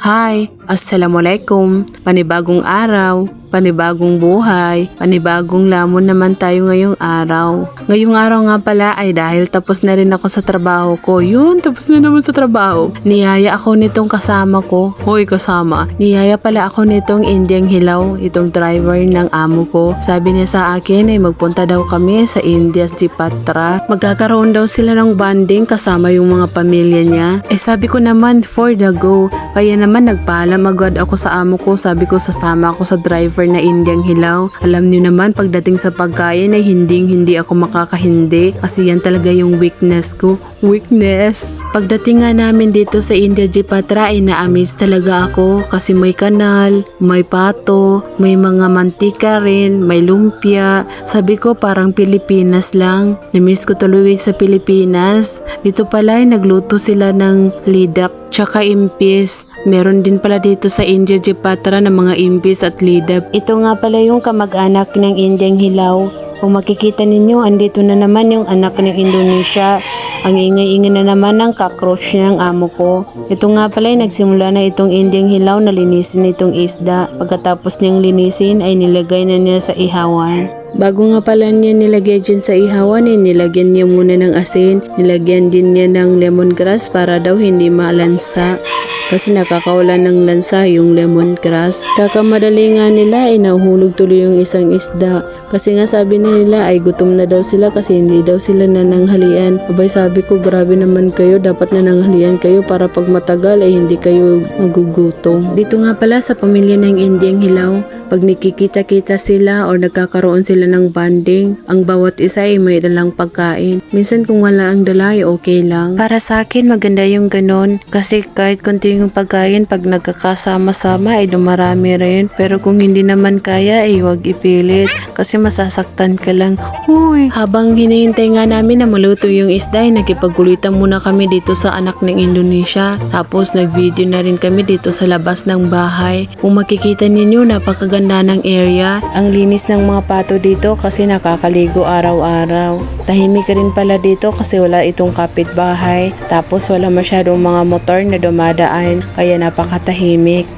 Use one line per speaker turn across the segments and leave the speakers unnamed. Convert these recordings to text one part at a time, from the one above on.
Hi, Assalamualaikum. Panibagong araw, panibagong buhay, panibagong lamon naman tayo ngayong araw. Ngayong araw nga pala ay dahil tapos na rin ako sa trabaho ko. Yun, tapos na naman sa trabaho. Niyaya ako nitong kasama ko. Hoy, kasama. Niyaya pala ako nitong Indiang Hilaw, itong driver ng amo ko. Sabi niya sa akin ay magpunta daw kami sa India Patra. Magkakaroon daw sila ng banding kasama yung mga pamilya niya. Eh sabi ko naman for the go. Kaya naman nagpaalam agad ako sa amo ko. Sabi ko sasama ako sa driver na Indiang Hilaw. Alam niyo naman pagdating sa pagkain ay hindi hindi ako makakahindi kasi yan talaga yung weakness ko. Weakness. Pagdating nga namin dito sa India Patra ay na-amaze talaga ako kasi may kanal, may pato, may mga mantika rin, may lumpia. Sabi ko parang Pilipinas lang. Namiss ko tuloy sa Pilipinas. Dito pala ay nagluto sila ng lidap tsaka impis. Meron din pala dito sa India Jipatra ng mga impis at lidap. Ito nga pala yung kamag-anak ng Indiang Hilaw. Kung makikita ninyo, andito na naman yung anak ng Indonesia. Ang ingay-ingay na naman ng cockroach ng amo ko. Ito nga pala ay nagsimula na itong Indiang Hilaw na linisin itong isda. Pagkatapos niyang linisin ay nilagay na niya sa ihawan. Bago nga pala niya nilagay dyan sa ihawan, eh, nilagyan niya muna ng asin, nilagyan din niya ng lemongrass para daw hindi malansa. Kasi nakakawalan ng lansa yung lemongrass. Kakamadali nga nila ay nahuhulog tuloy yung isang isda. Kasi nga sabi na nila ay gutom na daw sila kasi hindi daw sila nananghalian. Abay sabi ko grabe naman kayo, dapat nananghalian kayo para pag matagal ay hindi kayo magugutom. Dito nga pala sa pamilya ng Indiang Hilaw, pag nakikita-kita sila or nagkakaroon sila ng banding, ang bawat isa ay may dalang pagkain. Minsan kung wala ang dala ay okay lang. Para sa akin maganda yung ganon kasi kahit konti yung pagkain pag nagkakasama-sama ay dumarami rin. Pero kung hindi naman kaya ay huwag ipilit kasi masasaktan ka lang. Uy! Habang hinihintay nga namin na maluto yung isda ay nakipagkulitan muna kami dito sa anak ng Indonesia. Tapos nag-video na rin kami dito sa labas ng bahay. Kung makikita ninyo napakaganda ng area. Ang linis ng mga pato dito kasi nakakaligo araw-araw. Tahimik rin pala dito kasi wala itong kapitbahay. Tapos wala masyadong mga motor na dumadaan kaya napakatahimik.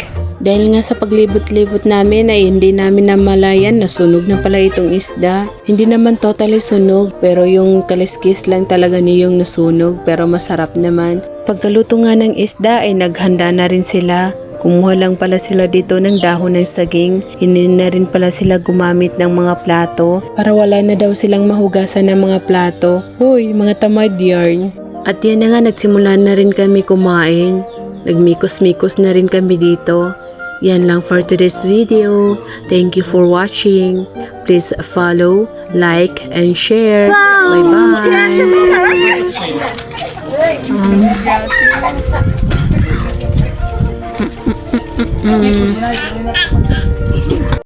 Dahil nga sa paglibot-libot namin ay hindi namin namalayan na sunog na pala itong isda. Hindi naman totally sunog pero yung kaliskis lang talaga niya yung nasunog pero masarap naman. Pagkaluto nga ng isda ay naghanda na rin sila. Kumuha lang pala sila dito ng dahon ng saging. Hindi na rin pala sila gumamit ng mga plato para wala na daw silang mahugasan ng mga plato. Hoy, mga tamad yarn. At yan na nga nagsimula na rin kami kumain. Nagmikos-mikos na rin kami dito. Yan lang for today's video. Thank you for watching. Please follow, like, and share. Bye-bye. Mm.